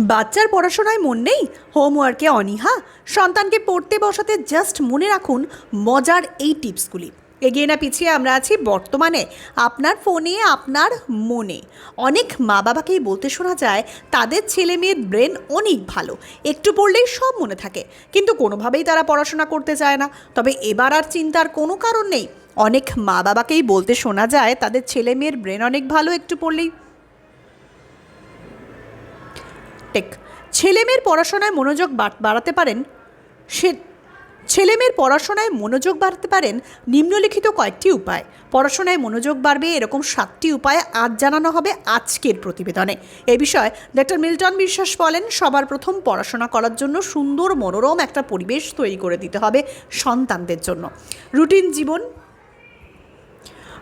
বাচ্চার পড়াশোনায় মন নেই? হোমওয়ার্কে অনীহা? সন্তানকে পড়তে বসাতে জাস্ট মনে রাখুন, মজার এই টিপসগুলি। এগিয়ে না পিছিয়ে আমরা আছি বর্তমানে, আপনার ফোনে, আপনার মনে। অনেক মা বাবাকেই বলতে শোনা যায়, তাদের ছেলে মেয়ের ব্রেন অনেক ভালো, একটু পড়লেই সব মনে থাকে। কিন্তু কোনোভাবেই তারা পড়াশোনা করতে চায় না। তবে এবার আর চিন্তার কোনো কারণ নেই। অনেক মা বাবাকেই বলতে শোনা যায়, তাদের ছেলে মেয়ের ব্রেন অনেক ভালো, একটু পড়লেই। টেক ছেলেমেয়ের পড়াশোনায় মনোযোগ বাড়াতে পারেন সে, ছেলেমেয়ের পড়াশোনায় মনোযোগ বাড়তে পারেন নিম্নলিখিত কয়েকটি উপায়। পড়াশোনায় মনোযোগ বাড়বে এরকম সাতটি উপায় আজ জানানো হবে আজকের প্রতিবেদনে। এ বিষয়ে ডক্টর মিল্টন বিশ্বাস বলেন, সবার প্রথম পড়াশোনা করার জন্য সুন্দর মনোরম একটা পরিবেশ তৈরি করে দিতে হবে সন্তানদের জন্য। রুটিন জীবন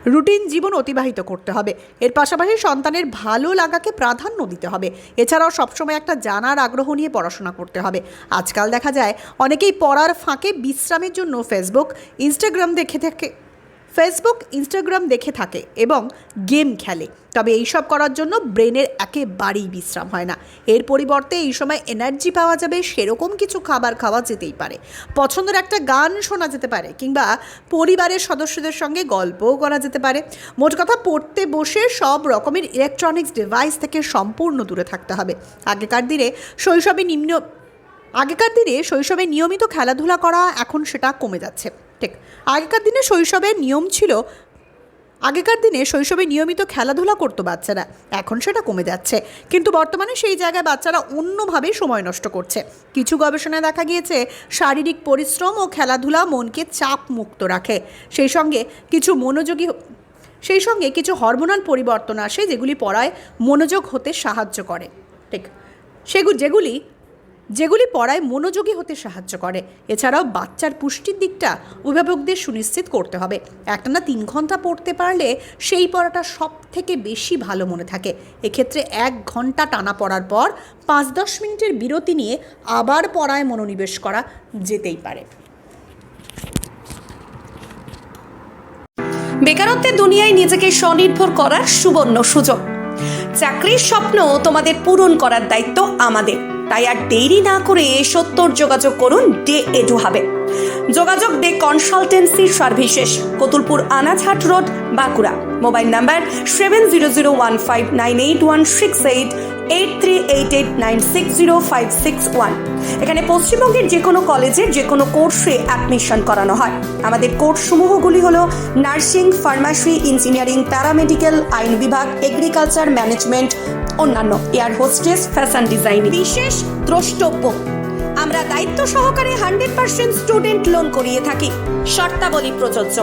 রুটিন জীবন অতিবাহিত করতে হবে। এর পাশাপাশি সন্তানের ভালো লাগাকে প্রাধান্য দিতে হবে। এছাড়াও সবসময় একটা জানার আগ্রহ নিয়ে পড়াশোনা করতে হবে। আজকাল দেখা যায়, অনেকেই পড়ার ফাঁকে বিশ্রামের জন্য ফেসবুক ইনস্টাগ্রাম দেখে থাকে ফেসবুক, ইনস্টাগ্রাম দেখে থাকে এবং গেম খেলে। তবে এইসব করার জন্য ব্রেনের একেবারেই বিশ্রাম হয় না। এর পরিবর্তে এই সময় এনার্জি পাওয়া যাবে, সেরকম কিছু খাবার খাওয়া যেতেই পারে। পছন্দের একটা গান শোনা যেতে পারে, কিংবা পরিবারের সদস্যদের সঙ্গে গল্পও করা যেতে পারে। মোট কথা, পড়তে বসে সব রকমের ইলেকট্রনিক্স ডিভাইস থেকে সম্পূর্ণ দূরে থাকতে হবে। আগেকার দিনে শৈশবে নিম্ন আগেকার দিনে শৈশবে নিয়মিত খেলাধুলা করা এখন সেটা কমে যাচ্ছে। ঠিক, আগেকার দিনে শৈশবের নিয়ম ছিল, আগেকার দিনে শৈশবে নিয়মিত খেলাধুলা করতো বাচ্চারা, এখন সেটা কমে যাচ্ছে। কিন্তু বর্তমানে সেই জায়গায় বাচ্চারা অন্যভাবে সময় নষ্ট করছে। কিছু গবেষণায় দেখা গিয়েছে, শারীরিক পরিশ্রম ও খেলাধুলা মনকে চাপ মুক্ত রাখে। সেই সঙ্গে কিছু মনোযোগী, সেই সঙ্গে কিছু হরমোনাল পরিবর্তন আসে যেগুলি পড়ায় মনোযোগ হতে সাহায্য করে। ঠিক সেগুলি যেগুলি যেগুলি পড়ায় মনোযোগী হতে সাহায্য করে। এছাড়াও বাচ্চার পুষ্টির দিকটা অভিভাবকদের সুনিশ্চিত করতে হবে। একটানা তিন ঘণ্টা পড়তে পারলে সেই পড়াটা সব থেকে বেশি ভালো মনে থাকে। এক্ষেত্রে এক ঘণ্টা টানা পড়ার পর পাঁচ দশ মিনিটের বিরতি নিয়ে আবার পড়ায় মনোনিবেশ করা যেতেই পারে। বেকারত্বের দুনিয়ায় নিজেকে স্বনির্ভর করার সুবর্ণ সুযোগ। চাকরির স্বপ্ন তোমাদের পূরণ করার দায়িত্ব আমাদের। তাই আর দেরি না করে সত্তর যোগাযোগ করুন ডে এডু হাবে। যোগাযোগ Dey consultancy services Kotulpur Anachhat road, Bankura. Mobile number seven zero zero one five nine eight one six eight eight three eight eight nine six zero five six one এখানে পশ্চিমবঙ্গের যে কোনো কলেজের যে কোনো কোর্সে অ্যাডমিশন করানো হয়। আমাদের কোর্সসমূহগুলি হল নার্সিং, ফার্মাসি, ইঞ্জিনিয়ারিং, প্যারামেডিক্যাল, আইন বিভাগ, এগ্রিকালচার ম্যানেজমেন্ট, অন্যান্য। Air hostess, fashion design. বিশেষ দ্রষ্টব্য, আমরা দায়িত্ব সহকারে হান্ড্রেড পার্সেন্ট স্টুডেন্ট লোন করিয়ে থাকি। শর্তাবলী প্রযোজ্য।